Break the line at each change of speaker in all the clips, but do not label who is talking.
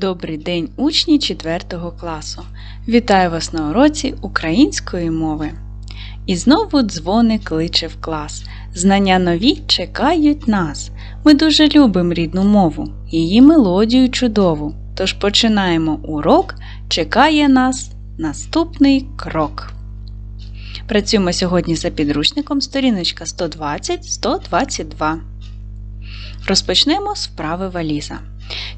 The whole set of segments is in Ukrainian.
Добрий день, учні 4 класу! Вітаю вас на уроці української мови. І знову дзвоник кличе в клас. Знання нові чекають нас. Ми дуже любимо рідну мову, її мелодію чудову. Тож починаємо урок, чекає нас наступний крок. Працюємо сьогодні за підручником сторіночка 120-122. Розпочнемо з вправи валіза.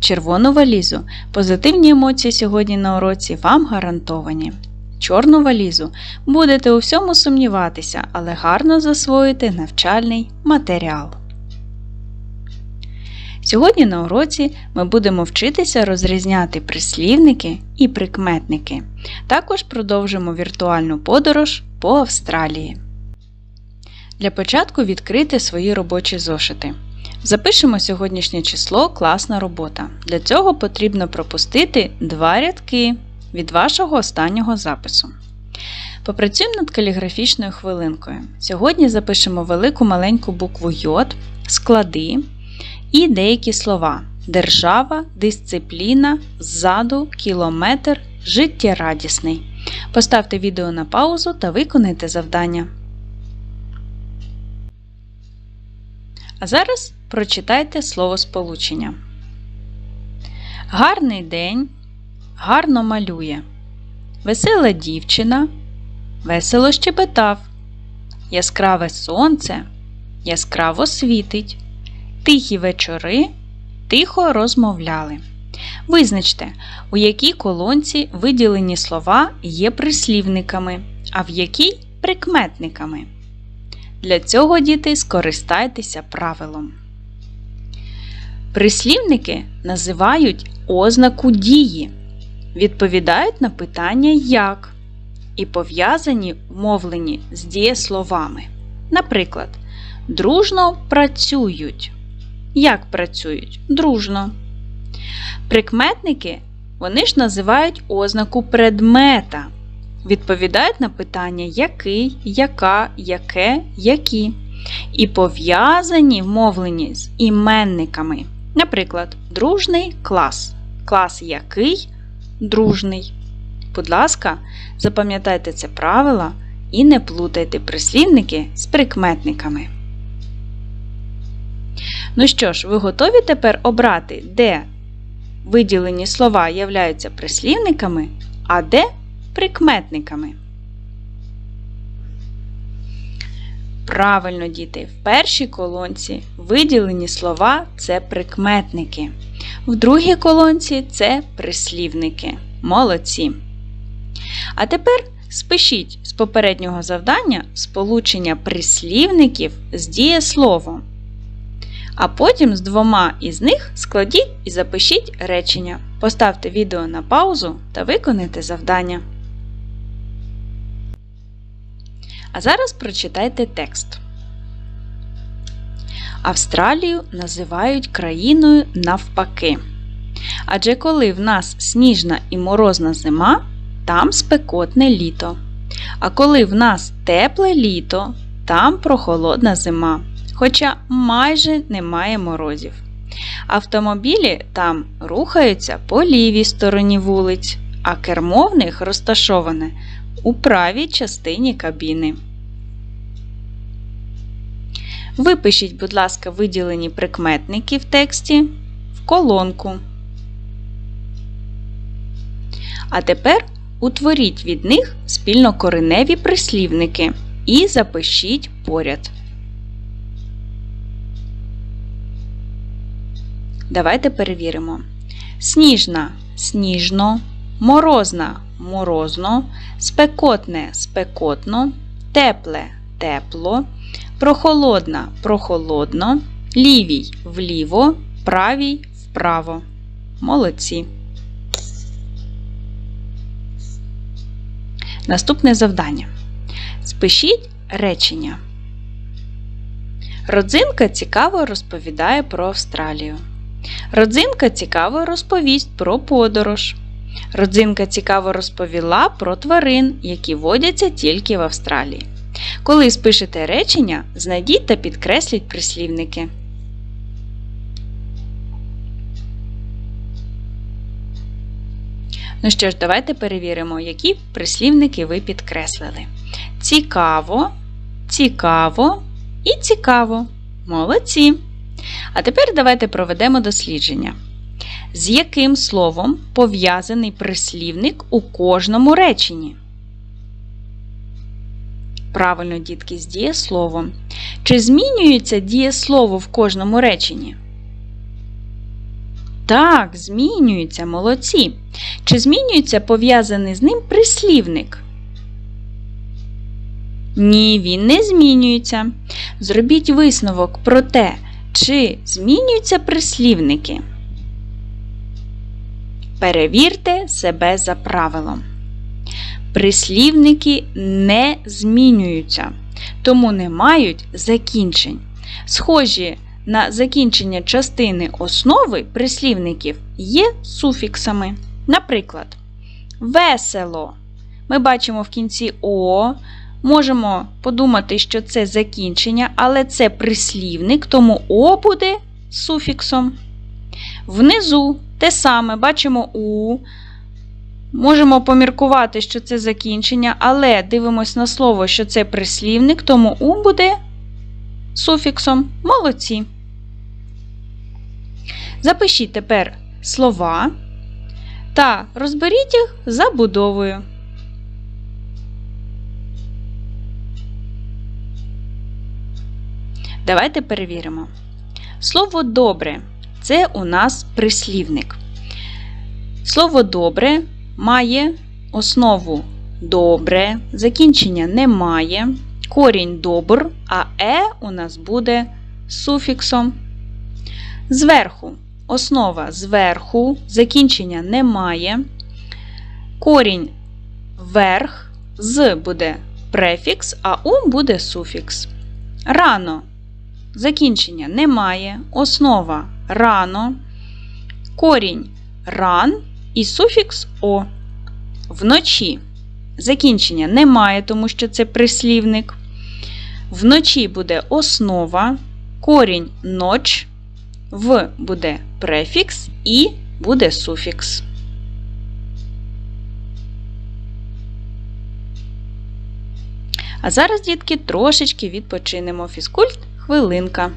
Червону валізу позитивні емоції сьогодні на уроці вам гарантовані. Чорну валізу будете у всьому сумніватися, але гарно засвоїте навчальний матеріал. Сьогодні на уроці ми будемо вчитися розрізняти прислівники і прикметники. Також продовжимо віртуальну подорож по Австралії. Для початку відкрити свої робочі зошити. Запишемо сьогоднішнє число класна робота. Для цього потрібно пропустити два рядки від вашого останнього запису. Попрацюємо над каліграфічною хвилинкою. Сьогодні запишемо велику маленьку букву Й, склади і деякі слова: держава, дисципліна, ззаду, кілометр, життєрадісний. Поставте відео на паузу та виконайте завдання. А зараз прочитайте слово сполучення. Гарний день гарно малює. Весела дівчина весело щебетав. Яскраве сонце яскраво світить. Тихі вечори тихо розмовляли. Визначте, у якій колонці виділені слова є прислівниками, а в якій прикметниками. Для цього, діти, скористайтеся правилом. Прислівники називають ознаку дії, відповідають на питання як і пов'язані вмовлені з дієсловами. Наприклад, дружно працюють. Як працюють? Дружно. Прикметники вони ж називають ознаку предмета відповідають на питання який, яка, яке, які. І пов'язані вмовлені з іменниками. Наприклад, дружний клас. Клас який дружний. Будь ласка, запам'ятайте це правило і не плутайте прислівники з прикметниками. Ну що ж, ви готові тепер обрати, де виділені слова являються прислівниками, а де прикметниками. Правильно, діти, в першій колонці виділені слова це прикметники. В другій колонці це прислівники. Молодці. А тепер спишіть з попереднього завдання сполучення прислівників з дієсловом. А потім з двома із них складіть і запишіть речення. Поставте відео на паузу та виконайте завдання. А зараз прочитайте текст. Австралію називають країною навпаки. Адже коли в нас сніжна і морозна зима, там спекотне літо. А коли в нас тепле літо, там прохолодна зима. Хоча майже немає морозів. Автомобілі там рухаються по лівій стороні вулиць, а кермо в них розташоване у правій частині кабіни. Випишіть, будь ласка, виділені прикметники в тексті в колонку. А тепер утворіть від них спільнокореневі прислівники і запишіть поряд. Давайте перевіримо. Сніжна сніжно, морозна морозно, спекотне спекотно, тепле тепло, прохолодна прохолодно, лівій вліво, правій вправо. Молодці. Наступне завдання. Спишіть речення. Родзинка цікаво розповідає про Австралію. Родзинка цікаво розповість про подорож. Родзинка цікаво розповіла про тварин, які водяться тільки в Австралії. Коли спишете речення, знайдіть та підкресліть прислівники. Ну що ж, давайте перевіримо, які прислівники ви підкреслили. Цікаво, цікаво і цікаво. Молодці! А тепер давайте проведемо дослідження. З яким словом пов'язаний прислівник у кожному реченні? Правильно, дітки, з дієсловом. Чи змінюється дієслово в кожному реченні? Так, змінюється, молодці. Чи змінюється пов'язаний з ним прислівник? Ні, він не змінюється. Зробіть висновок про те, чи змінюються прислівники. Перевірте себе за правилом. Прислівники не змінюються, тому не мають закінчень. Схожі на закінчення частини основи прислівників є суфіксами. Наприклад, весело. Ми бачимо в кінці О. Можемо подумати, що це закінчення, але це прислівник, тому О буде суфіксом. Внизу те саме бачимо У. Можемо поміркувати, що це закінчення, але дивимось на слово, що це прислівник, тому У буде суфіксом. Молодці. Запишіть тепер слова та розберіть їх забудовою. Давайте перевіримо. Слово добре це у нас прислівник. Слово добре має основу добре, закінчення немає, корінь добр, а е у нас буде суфіксом. Зверху основа зверху, закінчення немає. Корінь верх, з буде префікс, а у буде суфікс. Рано закінчення немає, основа рано, корінь ран і суфікс о. Вночі закінчення немає, тому що це прислівник. Вночі буде основа, корінь ноч, в буде префікс і буде суфікс. А зараз, дітки, трошечки відпочинемо фізкульт хвилинка.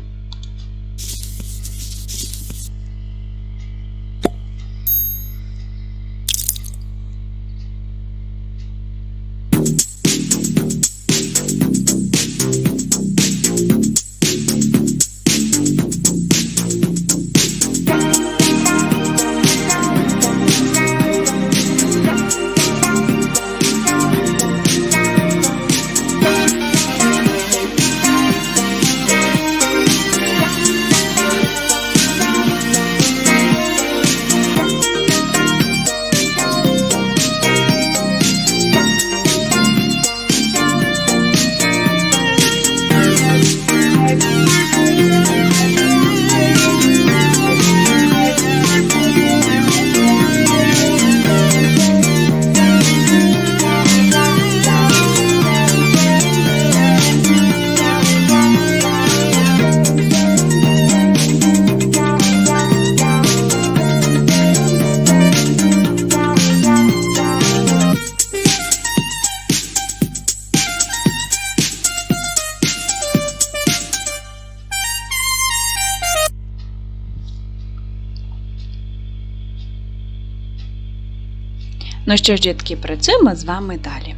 Ну що ж, дітки, працюємо з вами далі.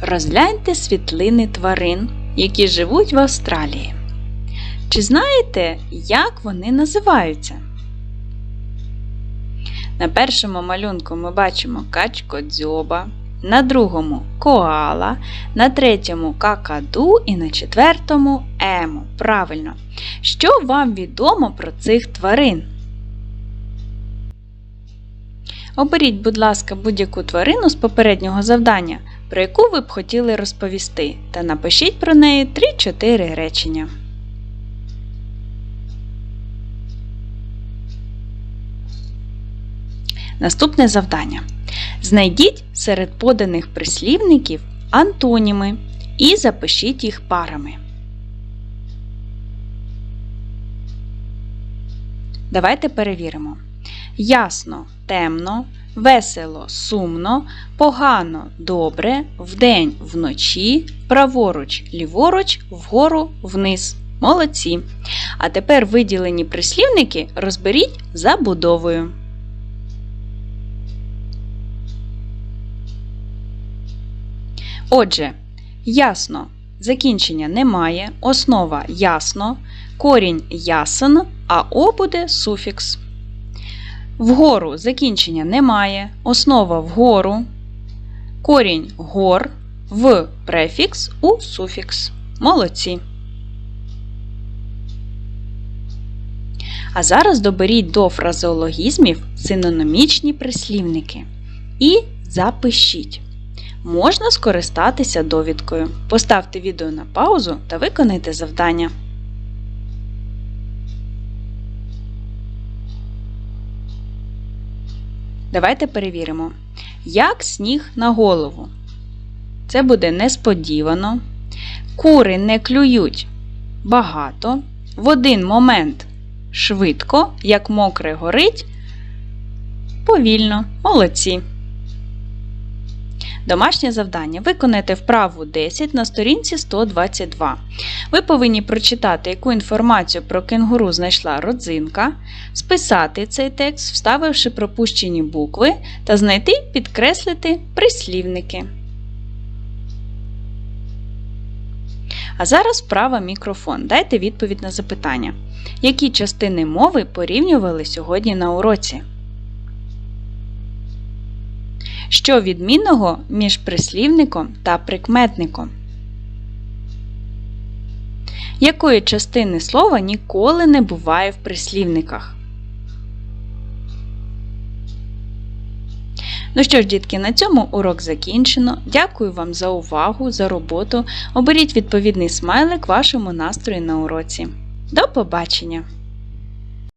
Розгляньте світлини тварин, які живуть в Австралії. Чи знаєте, як вони називаються? На першому малюнку ми бачимо качкодзьоба, на другому коала, на третьому какаду і на четвертому ему. Правильно. Що вам відомо про цих тварин? Оберіть, будь ласка, будь-яку тварину з попереднього завдання. про яку ви б хотіли розповісти, та напишіть про неї 3-4 речення. Наступне завдання. Знайдіть серед поданих прислівників антоніми і запишіть їх парами. Давайте перевіримо. Ясно, темно, весело, сумно, погано, добре, вдень, вночі, праворуч, ліворуч, вгору, вниз. Молодці. А тепер виділені прислівники розберіть за будовою. Отже, ясно, закінчення немає, основа ясно, корінь ясен, а о буде суфікс. Вгору закінчення немає, основа вгору, корінь гор, в префікс у суфікс. Молодці. А зараз доберіть до фразеологізмів синонімічні прислівники і запишіть. Можна скористатися довідкою. Поставте відео на паузу та виконайте завдання. Давайте перевіримо. Як сніг на голову? Це буде несподівано. Кури не клюють багато. В один момент швидко, як мокре горить. Повільно. Молодці. Домашнє завдання. Виконайте вправу 10 на сторінці 122. Ви повинні прочитати, яку інформацію про кенгуру знайшла родзинка, списати цей текст, вставивши пропущені букви, та знайти підкреслити прислівники. А зараз вправа мікрофон. Дайте відповідь на запитання. Які частини мови порівнювали сьогодні на уроці? Що відмінного між прислівником та прикметником? Якої частини слова ніколи не буває в прислівниках? Ну що ж, дітки, на цьому урок закінчено. Дякую вам за увагу, за роботу. Оберіть відповідний смайлик вашому настрою на уроці. До побачення!